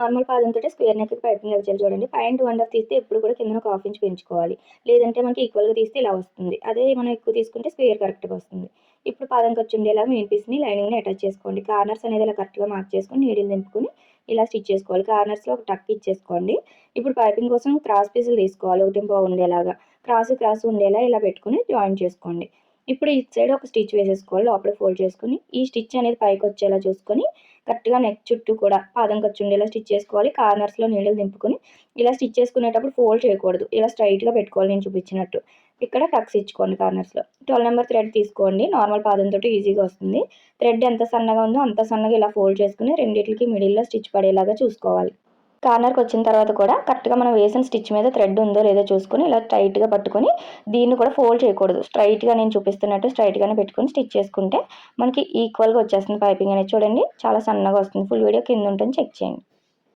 Normal పాదంతో square neck piping వచ్చేది చూడండి. పైన టూ అండ్ హాఫ్ తీస్తే ఎప్పుడు కూడా కింద ఒక హాఫ్ ఇంచ్ పెంచుకోవాలి. లేదంటే మనకి ఈక్వల్గా తీస్తే ఇలా వస్తుంది. అదే మనం ఎక్కువ తీసుకుంటే స్క్వేర్ కరెక్ట్గా వస్తుంది. ఇప్పుడు పాదం ఖర్చు ఉండేలా మెయిన్ పీస్ని లైనింగ్ని అటాచ్ చేసుకోండి. కార్నర్స్ అనేది ఇలా కరెక్ట్గా మార్క్ చేసుకొని నీడిల్ నింపుకొని ఇలా స్టిచ్ చేసుకోవాలి. కార్నర్స్లో ఒక టక్ ఇచ్చేసుకోండి. ఇప్పుడు పైపింగ్ కోసం క్రాస్ పీసులు తీసుకోవాలి. ఒకటి ఉండేలాగా. క్రాస్ క్రాస్ ఉండేలా ఇలా పెట్టుకుని జాయిన్ చేసుకోండి. ఇప్పుడు ఇటు సైడ్ ఒక స్టిచ్ వేసేసుకోవాలి లోపల ఫోల్డ్ చేసుకుని. ఈ స్టిచ్ అనేది పైకి వచ్చేలా చూసుకొని కరెక్ట్గా నెక్ చుట్టూ కూడా పాదం ఖర్చు ఉండేలా స్టిచ్ చేసుకోవాలి. కార్నర్స్లో నీళ్ళు దింపుకొని ఇలా స్టిచ్ చేసుకునేటప్పుడు ఫోల్డ్ చేయకూడదు. ఇలా స్ట్రైట్గా పెట్టుకోవాలి నేను చూపించినట్టు. ఇక్కడ టక్స్ ఇచ్చుకోండి కార్నర్స్లో ట్వెల్వ్ నెంబర్ థ్రెడ్ తీసుకోండి. నార్మల్ పాదంతో ఈజీగా వస్తుంది. థ్రెడ్ ఎంత సన్నగా ఉందో అంత సన్నగా ఇలా ఫోల్డ్ చేసుకుని రెండింటికి మిడిల్లో స్టిచ్ పడేలాగా చూసుకోవాలి. కార్నర్కి వచ్చిన తర్వాత కూడా కరెక్ట్గా మనం వేసిన స్టిచ్ మీద థ్రెడ్ ఉందో లేదో చూసుకొని ఇలా టైట్గా పట్టుకొని దీన్ని కూడా ఫోల్డ్ చేయకూడదు. స్ట్రైట్గా నేను చూపిస్తున్నట్టు స్ట్రైట్గానే పెట్టుకొని స్టిచ్ చేసుకుంటే మనకి ఈక్వల్గా వచ్చేస్తుంది పైపింగ్ అనేది. చూడండి చాలా సన్నగా వస్తుంది. ఫుల్ వీడియో కింద ఉంటుంది. చెక్ చేయండి.